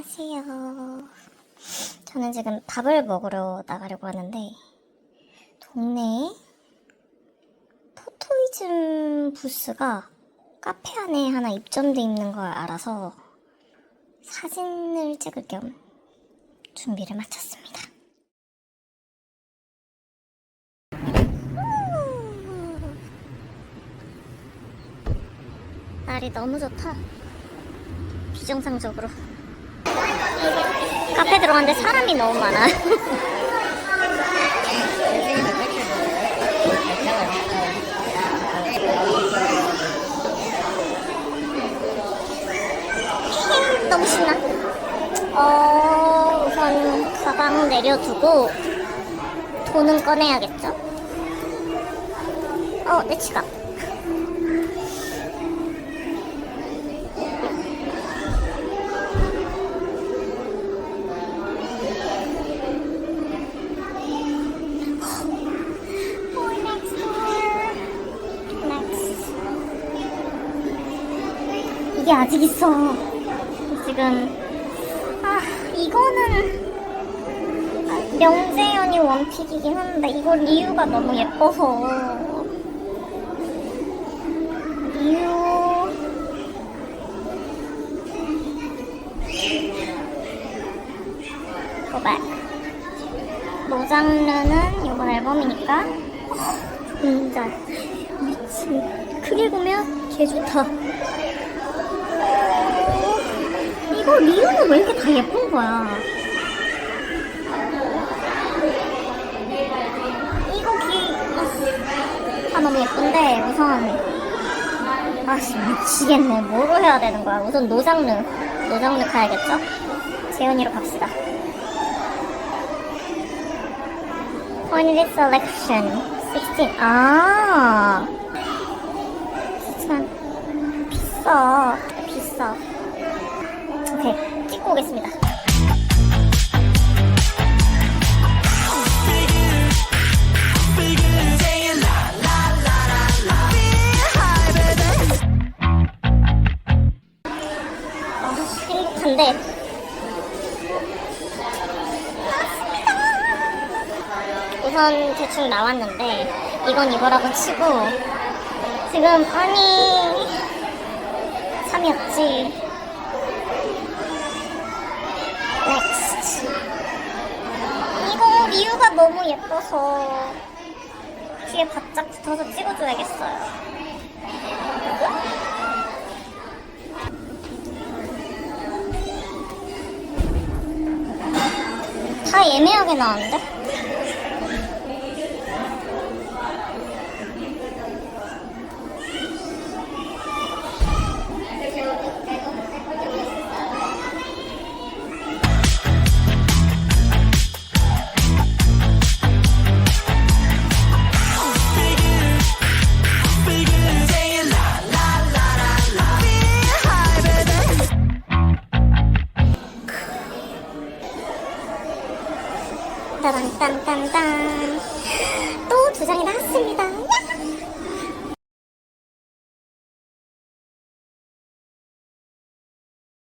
안녕하세요. 저는 지금 밥을 먹으러 나가려고 하는데, 동네에 포토이즘 부스가 카페 안에 하나 입점돼 있는 걸 알아서 사진을 찍을 겸 준비를 마쳤습니다. 날이 너무 좋다. 비정상적으로. 카페 들어갔는데 사람이 너무 많아. 너무 신나. 어, 우선 가방 내려두고 돈은 꺼내야겠죠? 어, 내 지갑. 게 아직 있어. 지금 아 이거는 아, 명재현이 원픽이긴 한데 이거 리유가 너무 예뻐서. 리유. 고백 노장르는 이번 앨범이니까. 진짜 미친. 크게 보면 개 좋다 이거 리오는 왜 이렇게 다 예쁜 거야? 이거 기, 아 너무 예쁜데 우선 아씨 미치겠네 뭐로 해야 되는 거야? 우선 노장르 노장르 가야겠죠? 재현이로 갑시다. Pointed selection 16. 아, 참 비싸 비싸. 오케이 찍고 오겠습니다. 아, 행복한데 우선 대충 나왔는데 이건 이거라고 치고 지금 아니 3이었지 리우가 너무 예뻐서 뒤에 바짝 붙어서 찍어줘야겠어요 다 애매하게 나왔는데? 따단딴딴딴 또 두 장이 나왔습니다. 야!